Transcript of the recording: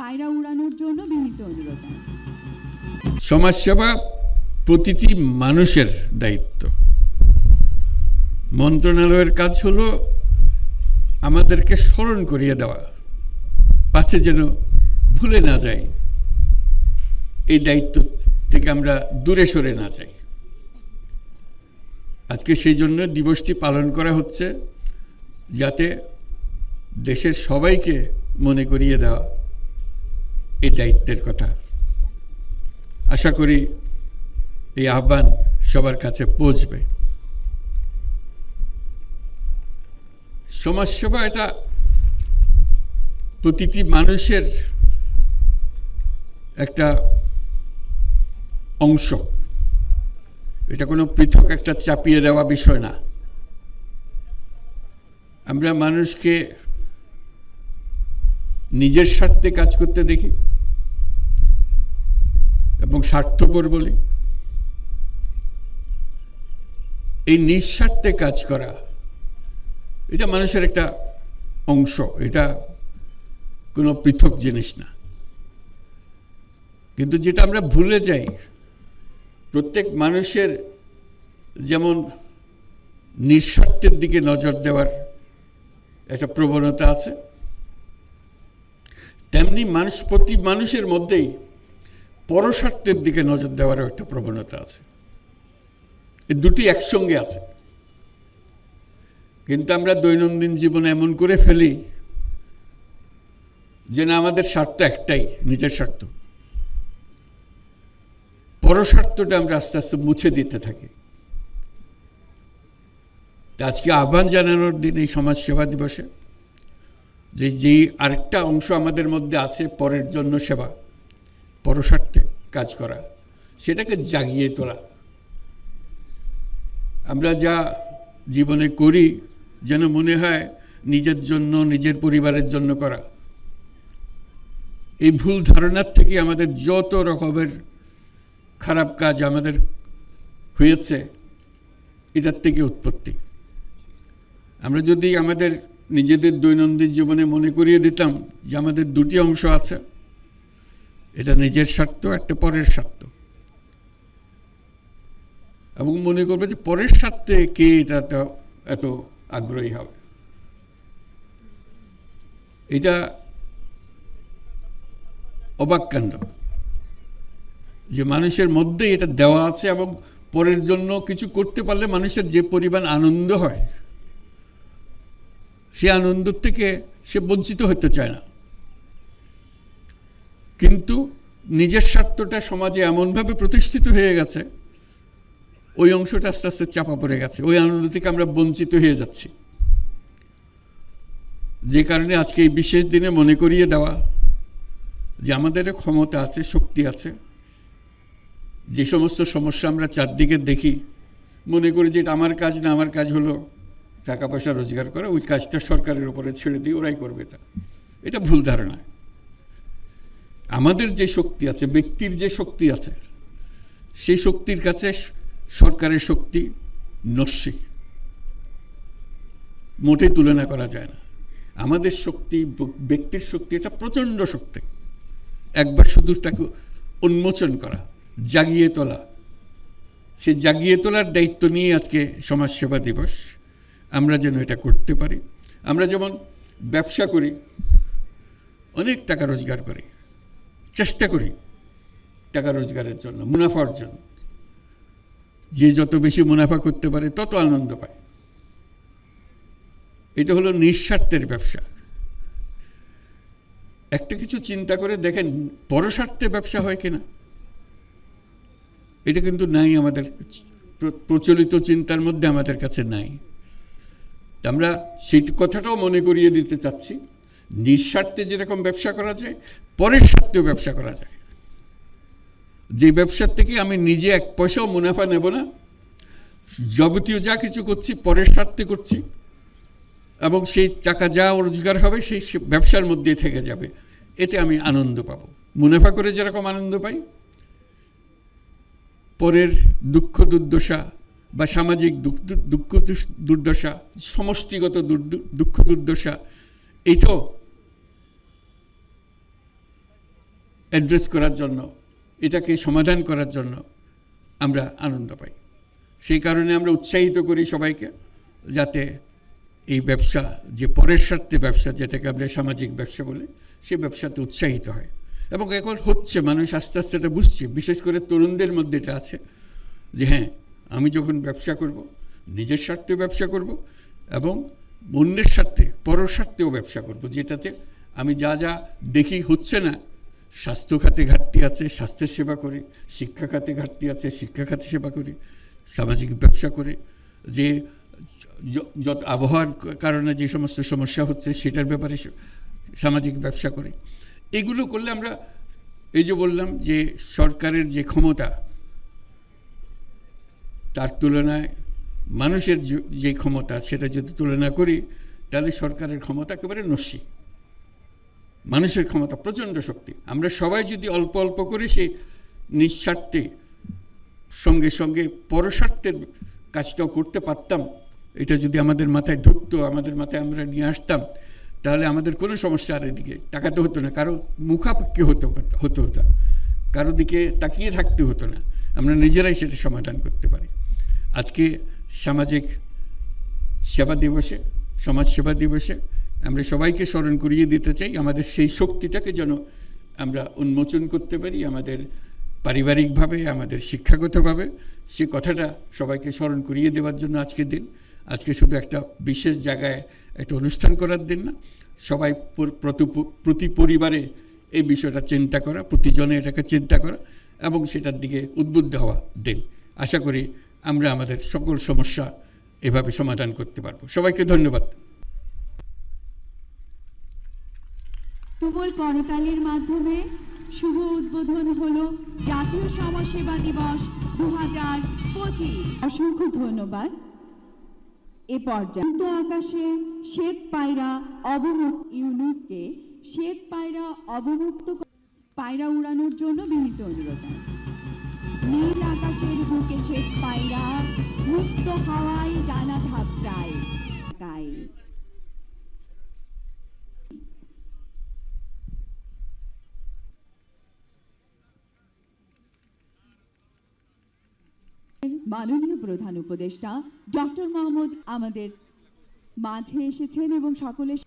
পায়রা উড়ানোর জন্য বিনীত অনুরোধ সমাজসেবা প্রতিটি মানুষের দায়িত্ব। মন্ত্রণালয়ের কাজ হলো আমাদেরকে স্মরণ করিয়ে দেওয়া, পাছে যেন ভুলে না যাই। এই দায়িত্ব থেকে আমরা দূরে সরে না যাই। আজকে সেই জন্য দিবসটি পালন করা হচ্ছে, যাতে দেশের সবাইকে মনে করিয়ে দেওয়া এই দায়িত্বের কথা। আশা করি এই আহ্বান সবার কাছে পৌঁছবে। সমাজসেবা এটা প্রতিটি মানুষের একটা অংশ। এটা কোনো পৃথক একটা চাপিয়ে দেওয়া বিষয় না। আমরা মানুষকে নিজের স্বার্থে কাজ করতে দেখি। এবং স্বার্থপর বলি। এই নিঃস্বার্থে কাজ করা, এটা মানুষের একটা অংশ, এটা কোনো পৃথক জিনিস না। কিন্তু যেটা আমরা ভুলে যাই, প্রত্যেক মানুষের যেমন নিঃস্বার্থের দিকে নজর দেওয়ার একটা প্রবণতা আছে, তেমনি মানুষ, প্রতি মানুষের মধ্যেই পরস্বার্থের দিকে নজর দেওয়ারও একটা প্রবণতা আছে। এই দুটি একসঙ্গে আছে। কিন্তু আমরা দৈনন্দিন জীবনে এমন করে ফেলি যে না, আমাদের স্বার্থ একটাই, নিজের স্বার্থ। পরস্বার্থটা আমরা আস্তে আস্তে মুছে দিতে থাকি। আজকে আহ্বান জানানোর দিন এই সমাজসেবা দিবসে যে, যেই আরেকটা অংশ আমাদের মধ্যে আছে পরের জন্য সেবা পরস্বার্থে কাজ করা, সেটাকে জাগিয়ে তোলা। আমরা যা জীবনে করি যেন মনে হয় নিজের জন্য, নিজের পরিবারের জন্য করা। এই ভুল ধারণার থেকে আমাদের যত রকমের খারাপ কাজ আমাদের হয়েছে, এটার থেকে উৎপত্তি। আমরা যদি আমাদের নিজেদের দৈনন্দিন জীবনে মনে করিয়ে দিতাম যে আমাদের দুটি অংশ আছে এটা নিজের স্বার্থ, একটা পরের স্বার্থ। এবং মনে করবে যে পরের স্বার্থে কে এটা এত আগ্রহী হবে। এটা অবাক কাণ্ড যে মানুষের মধ্যে এটা দেওয়া আছে এবং পরের জন্য কিছু করতে পারলে মানুষের যে পরিমাণ আনন্দ হয়, সে আনন্দ থেকে সে বঞ্চিত হতে চায় না। কিন্তু নিজের স্বার্থটা সমাজে এমনভাবে প্রতিষ্ঠিত হয়ে গেছে, ওই অংশটা আস্তে আস্তে চাপা পড়ে গেছে, ওই আনন্দ থেকে আমরা বঞ্চিত হয়ে যাচ্ছি। যে কারণে আজকে এই বিশেষ দিনে মনে করিয়ে দেওয়া যে আমাদের ক্ষমতা আছে, শক্তি আছে, যে সমস্ত সমস্যা আমরা চারদিকে দেখি, মনে করি যে আমার কাজ না, আমার কাজ হলো টাকা পয়সা রোজগার করা, ওই কাজটা সরকারের উপরে ছেড়ে দিই ওরাই করবে এটা। এটা ভুল ধারণা। আমাদের যে শক্তি আছে, ব্যক্তির যে শক্তি আছে, সেই শক্তির কাছে সরকারের শক্তি নস্যি। মোটেই তুলনা করা যায় না। আমাদের শক্তি, ব্যক্তির শক্তি এটা প্রচণ্ড শক্তি। একবার শুধু তাকে উন্মোচন করা, জাগিয়ে তোলা। সে জাগিয়ে তোলার দায়িত্ব নিয়ে আজকে সমাজসেবা দিবস। আমরা যেন এটা করতে পারি। আমরা যেমন ব্যবসা করি, অনেক টাকা রোজগার করি। চেষ্টা করি টাকা রোজগারের জন্য, মুনাফার জন্য। যে যত বেশি মুনাফা করতে পারে, তত আনন্দ পায়। এটা হলো নিঃস্বার্থের ব্যবসা। একটা কিছু চিন্তা করে দেখেন পরস্বার্থে ব্যবসা হয় কিনা? এটা কিন্তু নাই আমাদের, প্রচলিত চিন্তার মধ্যে আমাদের কাছে নাই। আমরা সেই কথাটাও মনে করিয়ে দিতে চাচ্ছি, নিঃস্বার্থে যেরকম ব্যবসা করা যায় পরের স্বার্থেও ব্যবসা করা যায়। যে ব্যবসার থেকে আমি নিজে এক পয়সাও মুনাফা নেব না। যাবতীয় যা কিছু করছি, পরের স্বার্থে করছি। এবং সেই টাকা যা রোজগার হবে, সেই ব্যবসার মধ্যে থেকে যাবে। এতে আমি আনন্দ পাবো। মুনাফা করে যেরকম আনন্দ পাই, পরের দুঃখ দুর্দশা বা সামাজিক দুঃখ দুর্দশা, সমষ্টিগত দুঃখ দুর্দশা, এটাও অ্যাড্রেস করার জন্য, এটাকে সমাধান করার জন্য আমরা আনন্দ পাই। সেই কারণে আমরা উৎসাহিত করি সবাইকে যাতে এই ব্যবসা, যে পরের স্বার্থে ব্যবসা, যেটাকে আমরা সামাজিক ব্যবসা বলি, সে ব্যবসাতে উৎসাহিত হয়। এবং এখন হচ্ছে, মানুষ আস্তে আস্তে এটা বুঝছে। বিশেষ করে তরুণদের মধ্যে এটা আছে যে হ্যাঁ আমি যখন ব্যবসা করব, নিজের স্বার্থে ব্যবসা করব এবং অন্যের স্বার্থে পর স্বার্থেও ব্যবসা করব, যেটাতে আমি যা যা দেখি হচ্ছে না স্বাস্থ্য খাতে ঘাটতি আছে স্বাস্থ্যের সেবা করি শিক্ষা খাতে ঘাটতি আছে শিক্ষা খাতে সেবা করি, সামাজিক ব্যবসা করে, যে যত আবহাওয়ার কারণে যে সমস্ত সমস্যা হচ্ছে সেটার ব্যাপারে সামাজিক ব্যবসা করি। এগুলো করলে আমরা এই যে বললাম যে সরকারের যে ক্ষমতা, তার তুলনায় মানুষের যে- ক্ষমতা সেটা যদি তুলনা করি, তাহলে সরকারের ক্ষমতা একেবারে নস্যি। মানুষের ক্ষমতা, প্রচণ্ড শক্তি। আমরা সবাই যদি অল্প অল্প করে সে নিঃস্বার্থে, সঙ্গে সঙ্গে পরস্বার্থের কাজটাও করতে পারতাম, এটা যদি আমাদের মাথায় ঢুকতো, আমাদের মাথায় আমরা নিয়ে আসতাম, তাহলে আমাদের কোনো সমস্যা আর এদিকে তাকাতে হতো না। কারও মুখাপেক্ষি হতো হতো হতো কারও দিকে তাকিয়ে থাকতে হতো না। আমরা নিজেরাই সেটা সমাধান করতে পারি। আজকে সামাজিক সেবা দিবসে, সমাজ সেবা দিবসে আমরা সবাইকে স্মরণ করিয়ে দিতে চাই, আমাদের সেই শক্তিটাকে যেন আমরা উন্মোচন করতে পারি আমাদের পারিবারিকভাবে, আমাদের শিক্ষাগতভাবে। সে কথাটা সবাইকে স্মরণ করিয়ে দেওয়ার জন্য আজকের দিন। আজকে শুধু একটা বিশেষ জায়গায় একটা অনুষ্ঠান করার দিন না, সবাই প্রতি- পরিবারে এই বিষয়টা চিন্তা করা, প্রতিজনে এটাকে চিন্তা করা এবং সেটার দিকে উদ্বুদ্ধ হওয়া দিন। আশা করি আমরা আমাদের সকল সমস্যা এভাবে সমাধান করতে পারব। সবাইকে ধন্যবাদ। তুমুল করতালির মাধ্যমে শুভ উদ্বোধন হলো জাতীয় সমাজসেবা দিবস দু হাজার পঁচিশ। অসংখ্য ধন্যবাদ। এ পর্যায়ে আকাশে শ্বেত পায়রা অবমুক্ত ইউনুসকে শ্বেত পায়রা অবমুক্ত পায়রা উড়ানোর জন্য বিনীত অনুরোধ নীল আকাশের বুকে শ্বেত পায়রা মুক্ত হাওয়ায় ডানা ঝাপটায়। গায়ে মাননীয় প্রধান উপদেষ্টা ডক্টর মোহাম্মদ আমাদের মাঝে এসেছেন এবং সকলের